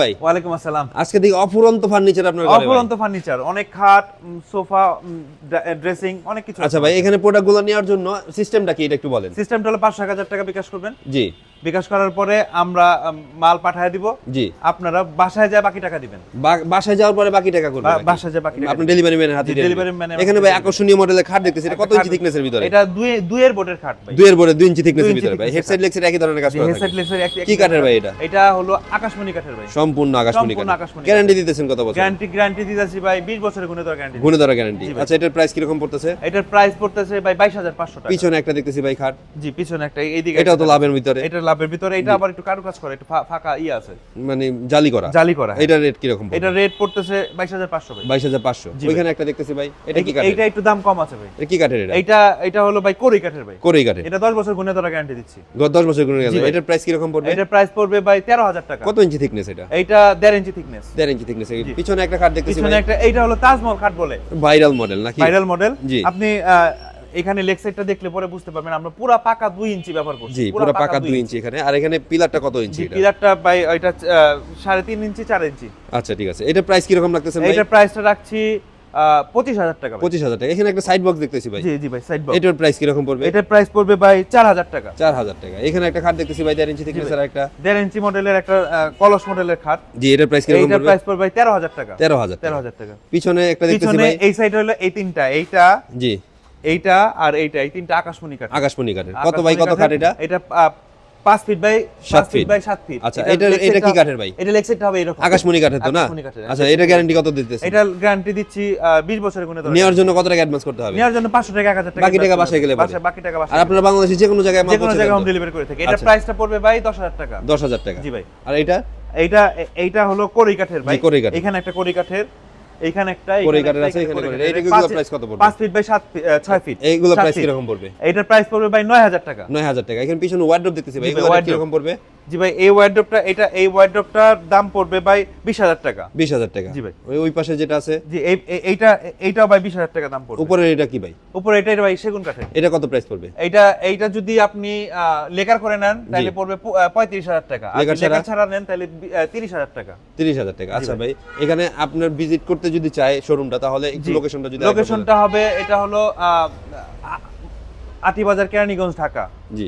ভাই। ওয়ালাইকুম আসসালাম। আজকে দেখি অফুরন্ত ফার্নিচার আপনার। অফুরন্ত ফার্নিচার অনেক খাট সোফা ড্রেসিং অনেক কিছু আচ্ছা ভাই এখানে প্রোডাক্টগুলো নেওয়ার জন্য সিস্টেমটা কি এটা একটু বলেন। সিস্টেমটা হলো পাঁচশো হাজার টাকা বিকাশ করবেন। জি। বিকাশ করার পরে আমরা মাল পাঠিয়ে দিব। জি। আপনারা বাসায় যায় বাকি টাকা দিবেন। বাসায় যাওয়ার পরে বাকি টাকা করবেন? বাসায় যায় বাকি টাকা আপনি ডেলিভারি ম্যানের হাতে man এর এখানে ভাই আকর্ষণীয় মডেলের খাট দেখতেছি এটা কত ইঞ্চি থিকনেসের ভিতরে? এটা দুই দুইয়ের বোর্ডের খাট ভাই। দুইয়ের পরে দুই ইঞ্চি থিকনেসের দুই ভিতরে ভাই। হেডসেট লেক্সের একই ধরনের কাজ করা হেডসেট থাকে। লেসের এক- কি কাঠের ভাই এটা? এটা হলো আকাশমণি কাঠের ভাই। সম্পূর্ণ আকাশমণি সম্পূর্ণ কাঠ গ্যারান্টি দিতেছেন কত বছর গ্যারান্টি গ্যারান্টি দিতেছি ভাই 20 বছরের গুণে ধর গ্যারান্টি গুণে ধরা গ্যারান্টি আচ্ছা এটার প্রাইস কীরকম পড়তেছে? এটার প্রাইস পড়তেছে ভাই 22500 টাকা। পিছনে একটা দেখতেছি ভাই খাট। জি পিছনে একটা এইদিকে এটাও তো লাভের ভিতরে। এটা লাভের ভিতরে এটা আবার একটু কারুকাজ করে একটু ফাঁকা ই আছে। মানে জালি করা। জালি করা হ্যাঁ। এটার রেট কীরকম এটা রেট পড়তেছে 22500 ভাই। বাইশ হাজার পাঁচশো। জি ওইখানে একটা দেখতেছি ভাই এটা কি কাঠের? এইটা একটু দাম কম আছে ভাই। এটা কি কাঠের এটা? এইটা এটা হলো ভাই কোরি কাঠের ভাই। কোরেই কাঠের। এটা 10 বছর গুণে ধরা গ্যারান্টি দিচ্ছি। গত দশ বছর গুণে ভাই। এটার প্রাইস কীরকম পড়বে? এটার প্রাইস পড়বে ভাই 13000 টাকা। কত ইঞ্চি থিকনেস এটা? এটা 1.5 ইঞ্চি থিকনেস দেড় ইঞ্চি থিকনেস। পিছনে একটা কাঠ দেখতেছি পিছনে একটা এটা হলো তাজমহল কাঠ বলে। ভাইরাল মডেল নাকি? ভাইরাল মডেল জি। আপনি এখানে লেগ সাইডটা দেখলে পরে বুঝতে পারবেন আমরা পুরা পাকা 2 ইঞ্চি ব্যবহার করছি। জি পুরো পাকা দুই ইঞ্চি। এখানে। আর এখানে পিলারটা কত ইঞ্চি এটা? পিলারটা ভাই এটা সাড়ে তিন ইঞ্চি চার ইঞ্চি। আচ্ছা ঠিক আছে। এটা প্রাইস কীরকম লাগতেছে ভাই? এইটার প্রাইসটা রাখছি পঁচিশ হাজার টাকা। পঁচিশ হাজার টাকা। এখানে একটা সাইড বক্স দেখতেছি ভাই। জি জি ভাই সাইড বক্স এটার প্রাইস কীরকম পড়বে? এটার প্রাইস পড়বে ভাই চার হাজার টাকা। চার হাজার টাকা। এখানে একটা খাট দেখতেছি ভাই দেড় ইঞ্চি থিকনেস আর একটা। দেড় ইঞ্চি মডেলের একটা কলস মডেলের খাট। জি এটার প্রাইস কীরকম এইটার পড়বে? প্রাইস পড়বে ভাই তেরো হাজার টাকা। তেরো হাজার তেরো টাকা হাজার টাকা। পিছনে একটা দেখতেছি পিছনে ভাই। এই সাইড হলো এই তিনটা। এইটা জি। এইটা আর এইটা এই তিনটা আকাশমণি কাঠ আকাশমণি কাঠের। কত ভাই কত খাট এটা? এটা পাঁচ ফিট বাই সাত ফিট। বাই সাত ফিট। আচ্ছা, এটা- এটা কি কাঠের ভাই? এটা লেগ সাইডটা হবে এরকম। আকাশমণি কাঠের তো না? আচ্ছা এটা গ্যারান্টি কত দিতেছে? এটা গ্যারান্টি দিচ্ছি বিশ বছরের গুণে ধরে। নেওয়ার জন্য কত টাকা অ্যাডভান্স করতে হবে? নেওয়ার জন্য পাঁচশো টাকা এক হাজার টাকা বাকি টাকা বাসায় গেলে। বাসায় বাকি টাকা বাসায় আর আপনারা বাংলাদেশে যে কোনো জায়গায় মাল যে কোনো জায়গায় হোম ডেলিভারি করে থাকে। এটা আচ্ছা। প্রাইসটা পড়বে ভাই দশ হাজার টাকা। দশ হাজার টাকা। জি ভাই। আর এটা এইটা এইটা হলো কড়ি কাঠের ভাই। এখানে একটা কড়ি কাঠের এইখানে একটা এইখানে আছে, এখানে কড়ই। কাঠের। এইটাগুলো কত পড়বে? 5 ফিট বাই সাত ফিট, আহ, ছয় ফিট এইগুলো প্রাইস পড়বে এটার প্রাইস পড়বে ভাই নয় হাজার টাকা নয় হাজার টাকা এখানে পিছনে ওয়ার্ড্রপ দেখতেছি ভাই এগুলো wardrobe। কীরকম পড়বে জি ভাই এই ওয়ার্ড্রপটা এটা এই ওয়ার্ড্রপটার দাম পড়বে ভাই বিশ হাজার টাকা। বিশ হাজার টাকা। জি ভাই। ওই পাশে যেটা আছে? জি এই এই- এইটা এইটাও ভাই বিশ হাজার টাকা দাম পড়বে। উপরের এটা কি ভাই? উপরে এটা ভাই সেগুন কাঠের। এটা কত প্রাইস পড়বে? এইটা এইটা যদি আপনি লেকার করে নেন তাহলে পড়বে পঁয়ত্রিশ হাজার টাকা। লেকার ছাড়া? নেন তাহলে তিরিশ হাজার টাকা। তিরিশ হাজার টাকা। আচ্ছা ভাই। এখানে আপনার ভিজিট করতে যদি চায় শোরুমটা তাহলে। লোকেশনটা যদি। লোকেশনটা হবে এটা হলো আটিবাজার কেরানীগঞ্জ ঢাকা। জি।